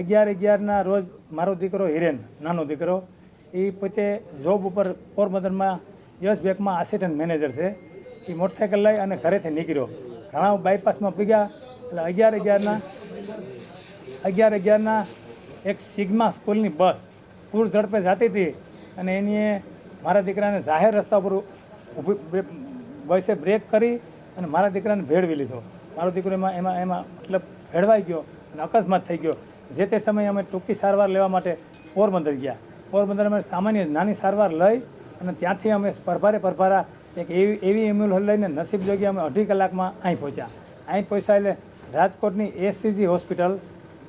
અગિયાર અગિયારના રોજ મારો દીકરો હિરેન, નાનો દીકરો, એ પોતે જોબ ઉપર પોરબંદરમાં યસ બેંકમાં આસિસ્ટન્ટ મેનેજર છે. એ મોટરસાઇકલ લઈ અને ઘરેથી નીકળ્યો. રાણાવ બાયપાસમાં પીગ્યા એટલે અગિયાર અગિયારના અગિયાર અગિયારના એક સિગ્મા સ્કૂલની બસ પૂર ઝડપે જતી હતી અને એની મારા દીકરાને જાહેર રસ્તા ઉપર ઊભી બસે બ્રેક કરી અને મારા દીકરાને ભેળવી લીધો. મારો દીકરો એમાં એમાં એમાં મતલબ ભેળવાઈ ગયો અને અકસ્માત થઈ ગયો. જે તે સમયે અમે ટૂંકી સારવાર લેવા માટે પોરબંદર ગયા. પોરબંદર અમે સામાન્ય નાની સારવાર લઈ અને ત્યાંથી અમે પરભારે પરભારા એક એવી એવી એમ્બ્યુલન્સ લઈને નસીબ જોગી અમે અઢી કલાકમાં અહીં પહોંચ્યા. અહીં પહોંચ્યા એટલે રાજકોટની એસસીજી હોસ્પિટલ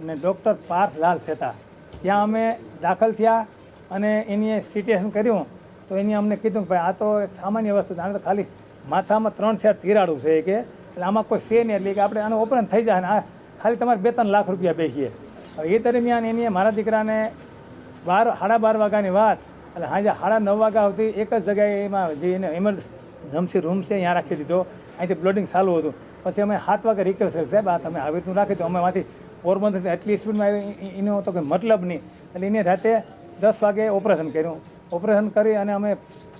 ને ડૉક્ટર પાર્થ લાલ સેતા. ત્યાં અમે દાખલ થયા અને એની સિટેશન કર્યું તો એની અમને કીધું કે ભાઈ, આ તો એક સામાન્ય વસ્તુ છે. આને તો ખાલી માથામાં ત્રણ ચાર તિરાડું છે કે. એટલે આમાં કોઈ છે નહીં. એટલે કે આપણે આનું ઓપરેશન થઈ જાય ને આ ખાલી તમારે બે ત્રણ લાખ રૂપિયા બેસીએ. હવે એ દરમિયાન એની મારા દીકરાને બાર સાડા બાર વાગ્યાની વાત. એટલે સાંજે સાડા નવ વાગ્યા આવતી એક જ જગ્યાએ એમાં જે એને એમરજન્સી રૂમ છે, ત્યાં રાખી દીધો. અહીંથી બ્લડિંગ ચાલુ હતું. પછી અમે સાત વાગે રિક્વેસ્ટ કરી, સાહેબ, આ તમે આવી રીતનું રાખી દો. અમે માંથી પોરબંદરથી એટલી સ્પીડમાં આવી એનો તો કંઈ મતલબ નહીં. એટલે એને રાતે દસ વાગે ઓપરેશન કર્યું. ઓપરેશન કરી અને અમે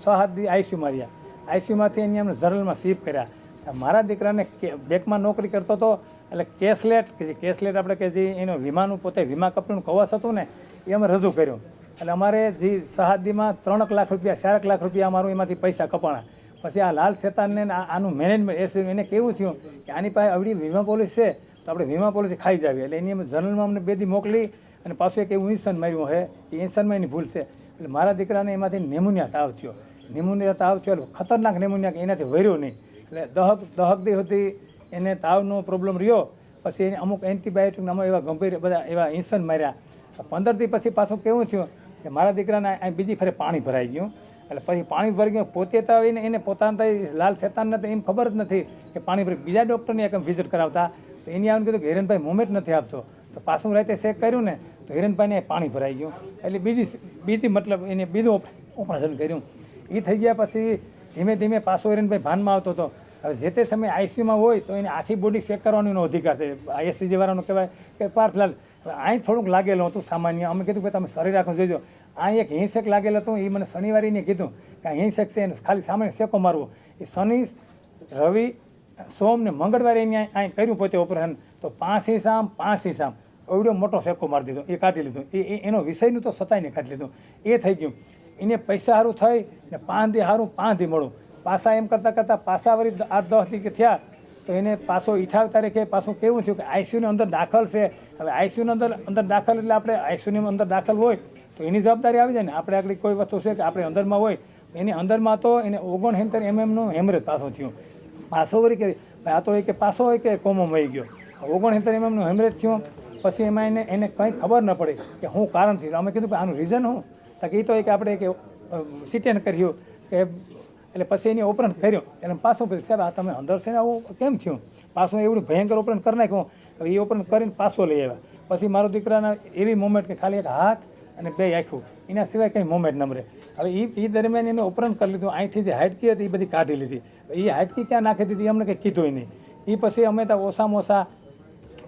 છ હાથ દી આઈસીયુમાં રહ્યા આઈસીયુમાંથી એની અમને જનરલમાં શિફ્ટ કર્યા. મારા દીકરાને બેંકમાં નોકરી કરતો હતો એટલે કેશલેટ કે જે કેશલેટ આપણે કે જે એનો વીમાનું પોતે વીમા કંપનીનું કવચ હતું ને, એ અમે રજૂ કર્યું. એટલે અમારે જે સહાદીમાં ત્રણ લાખ રૂપિયા, ચારક લાખ રૂપિયા અમારું એમાંથી પૈસા કપાણા. પછી આ લાલ શેતાનને આનું મેનેજમેન્ટ, એ એને કેવું થયું કે આની પાસે આવડી વીમા પોલિસી છે, તો આપણે વીમા પોલિસી ખાઈ જાવી. એટલે એની અમે જનરલમાં અમને બેદી મોકલી અને પાછું એક એવું ઇન્સન માર્યું હે, એ ઇન્સનમાં એની ભૂલ છે. એટલે મારા દીકરાને એમાંથી નેમોનિયા તાવ થયો. નેમોનિયા તાવ થયો એટલે ખતરનાક નેમોનિયા એનાથી વર્યો નહીં. એટલે દહક દહક હતી, એને તાવનો પ્રોબ્લેમ રહ્યો. પછી એને અમુક એન્ટીબાયોટિક નામો એવા ગંભીર બધા એવા ઇન્સન માર્યા. પંદર દી પછી પાછું કેવું થયું કે મારા દીકરાને અહીં બીજી ફરે પાણી ભરાઈ ગયું. એટલે પછી પાણી ભરી ગયું. પોતે તો એને એને પોતાના લાલ શેતાન નથી એમ ખબર જ નથી કે પાણી ભરી બીજા ડૉક્ટરને એક વિઝિટ કરાવતા. તો એની આવીને કીધું કે હિરેનભાઈ મુમેન્ટ નથી આપતો. તો પાછું રાતે ચેક કર્યું ને, તો હિરેનભાઈને પાણી ભરાઈ ગયું. એટલે બીજી બીજી મતલબ એને બીજું ઓપ- ઓપરેશન કર્યું. એ થઈ ગયા પછી ધીમે ધીમે પાછો હિરેનભાઈ ભાનમાં આવતો હતો. હવે જે તે સમયે આઈસીયુમાં હોય તો એને આખી બોડી ચેક કરવાનો અધિકાર છે. આઈએસસીજી વાળાનો કહેવાય કે પાર્થલાલ અહીં થોડુંક લાગેલું હતું સામાન્ય. અમે કીધું કે તમે શરીર રાખો, જોજો. આ એક હિંસક લાગેલું હતું એ મને શનિવારીને કીધું કે હિંસેક છે, એને ખાલી સામાન્ય શેકો મારવો. એ શનિ, રવિ, સોમ ને મંગળવારે એને અહીં કર્યું પોતે ઓપરેશન. તો પાંચ હિસામ પાંચ હિસામ. એવડો મોટો શેકો મારી દીધો. એ કાઢી લીધું. એ- એનો વિષયનું તો સતાઈને કાઢી લીધું. એ થઈ ગયું. એને પૈસા સારું થઈ ને પાંધી સારું પાંધી મળું. પાછા એમ કરતાં કરતાં પાસા વળી આઠ દસ દી કે થયા, તો એને પાછો ઈઠાવ તારીખે પાછું કેવું થયું કે આઈસીયુની અંદર દાખલ છે. હવે આઈસીયુની અંદર અંદર દાખલ એટલે આપણે આઈસીયુની અંદર દાખલ હોય, તો એની જવાબદારી આવી જાય ને. આપણે આગળ કોઈ વસ્તુ છે કે આપણે અંદરમાં હોય એની અંદરમાં તો એને ઓગણસિત્તેર એમએમનું હેમરેજ પાછું થયું. પાછો વળી કે આ તો એ કે પાછો હોય કે કોમો મળી ગયો. ઓગણસિત્તેર એમએમનું હેમરેજ થયું, પછી એમાં એને એને કંઈ ખબર ન પડી કે શું કારણ થયું. અમે કીધું કે આનું રીઝન શું? તો એ તો એક આપણે કે સિટેન કર્યું કે એટલે પછી એની ઓપરેશન કર્યું. એટલે પાછું કર્યું સાહેબ, આ તમે અંદર છે ને આવું કેમ થયું? પાછું એવું ભયંકર ઓપરેશન કરી નાખ્યું. એ ઓપરેશન કરીને પાછો લઈ આવ્યા. પછી મારો દીકરાના એવી મોમેન્ટ કે ખાલી એક હાથ અને બે આખું. એના સિવાય કંઈ મોમેન્ટ નમરે હવે એ એ દરમિયાન એને ઓપરેશન કરી લીધું. અહીંથી જે હાઇટકી હતી એ બધી કાઢી લીધી. એ હાઇટકી ક્યાં નાખી દીધી અમને કંઈ કીધું નહીં. એ પછી અમે ત્યાં ઓછામાં ઓછા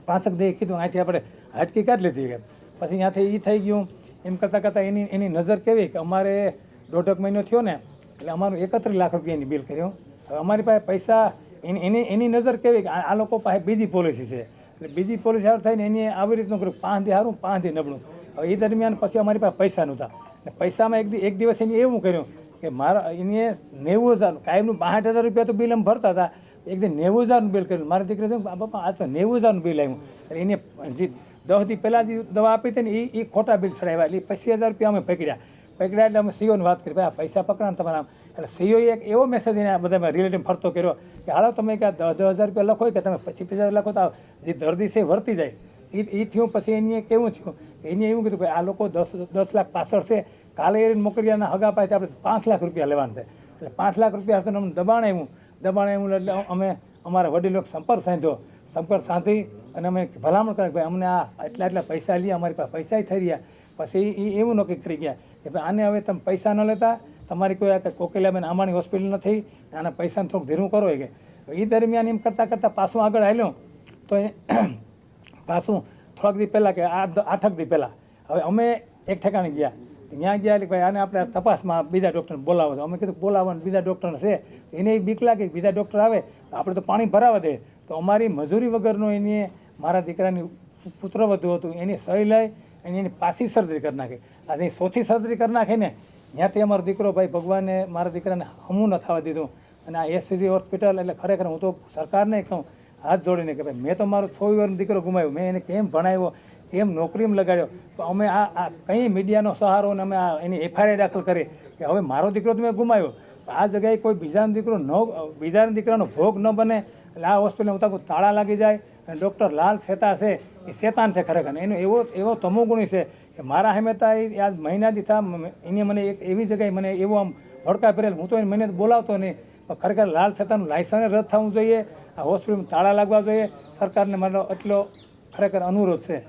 પાંસઠ દે કીધું. અહીંથી આપણે હાઇટકી કાઢી લીધી પછી ત્યાંથી એ થઈ ગયું. એમ કરતાં કરતાં એની એની નજર કેવી કે અમારે દોઢક મહિનો થયો ને, એટલે અમારું એકત્રીસ લાખ રૂપિયાની બિલ કર્યું. હવે અમારી પાસે પૈસા, એની એની એની નજર કેવી કે આ લોકો પાસે બીજી પોલિસી છે. એટલે બીજી પોલિસી સારું થઈને એની આવી રીતનું કર્યું. પાંચ દી સારું પાંચ દી નબળું. હવે એ દરમિયાન પછી અમારી પાસે પૈસા નહોતા. અને પૈસામાં એક એક દિવસ એની એવું કર્યું કે મારા, એને નેવું હજાર, કાયમનું બાસઠ હજાર રૂપિયા તો બિલ એમ ભરતા હતા. એક દી નેવું હજારનું બિલ કર્યું. મારા દીકરી બાપા, આ તો નેવું હજારનું બિલ આવ્યું. એટલે એને જે દસ દી પહેલાં જે દવા આપી હતી ને એ એ ખોટા બિલ ચડાવ્યા. એટલે પચીસ હજાર રૂપિયા અમે પકડ્યા પકડ્યા એટલે અમે સીઓની વાત કરી. ભાઈ, આ પૈસા પકડા તમારા એટલે સીઓએ એક એવો મેસેજ એને બધા રિલેટિવ ફરતો કર્યો કે, હાલો, તમે કે દસ દસ હજાર રૂપિયા લખો, કે તમે પચીસ હજાર લખો, તો જે દર્દી છે વર્તી જાય. એ એ થયું, પછી એની કેવું થયું એને એવું કીધું ભાઈ આ લોકો દસ દસ લાખ પાછળ છે. કાલે એ મોકલ્યાના હગા પાસે આપણે પાંચ લાખ રૂપિયા લેવાના છે. એટલે પાંચ લાખ રૂપિયા હતું અમને દબાણ આવ્યું દબાણ આવ્યું એટલે અમે અમારા વડીલો સંપર્ક સાંધ્યો. સંપર્ક સાંધી અને અમે ભલામણ કરે ભાઈ અમને આ એટલા એટલા પૈસા લઈએ અમારી પાસે પૈસા થઈ રહ્યા. પછી એ એવું નક્કી કરી ગયા કે ભાઈ આને હવે તમે પૈસા ન લેતા, તમારી કોઈ આ કોકેલાબેન આમાણી હોસ્પિટલ નથી, આના પૈસાને થોડુંક ધીરું કરો કે. એ દરમિયાન એમ કરતાં કરતાં પાછું આગળ આવ્યો તો એ પાછું થોડાક દી પહેલાં કે આઠ, આઠક દી પહેલાં. હવે અમે એક ઠેકાણે ગયા. ત્યાં ગયા એટલે ભાઈ આને આપણે તપાસમાં બીજા ડૉક્ટરને બોલાવો તો. અમે કીધું બોલાવવાનું બીજા ડૉક્ટર છે. એને બીક લાગે બીજા ડૉક્ટર આવે તો આપણે તો પાણી ભરાવા દે. તો અમારી મજૂરી વગરનો એની મારા દીકરાની પુત્ર વધુ હતું. એની સહી લઈ અને એની પાછી સર્જરી કરી નાખી. એ સોથી સર્જરી કરી નાખીને ત્યાંથી અમારો દીકરો ભાઈ ભગવાને મારા દીકરાને હમું ન થવા દીધું. અને આ એસસીજી હોસ્પિટલ એટલે ખરેખર હું તો સરકારને કહું, હાથ જોડીને કે ભાઈ મેં તો મારો સો વર્ષનો દીકરો ગુમાવ્યો. મેં એને કેમ ભણાવ્યો? કેમ નોકરીમાં લગાડ્યો. અમે આ આ કંઈ મીડિયાનો સહારો અને અમે આ એની એફઆઈઆર દાખલ કરી કે હવે મારો દીકરો તો મેં ગુમાવ્યો. આ જગ્યાએ કોઈ બીજાનો દીકરો ન બીજાના દીકરાનો ભોગ ન બને. એટલે આ હોસ્પિટલને હું તાકું તાળા લાગી જાય અને ડૉક્ટર લાલ શેતા છે. એ શેતાન છે ખરેખર. એનો એવો એવો તમોગુણી છે કે મારા હેમેતા એ આ મહિના દીધા એને મને એક એવી જગ્યાએ મને એવો આમ હડકા ફેરેલ હું તો એને મને બોલાવતો નહીં. પણ ખરેખર લાલ શેતાનું લાયસન્સ રદ થવું જોઈએ. આ હોસ્પિટલમાં તાળા લાગવા જોઈએ. સરકારને મારો એટલો ખરેખર અનુરોધ છે.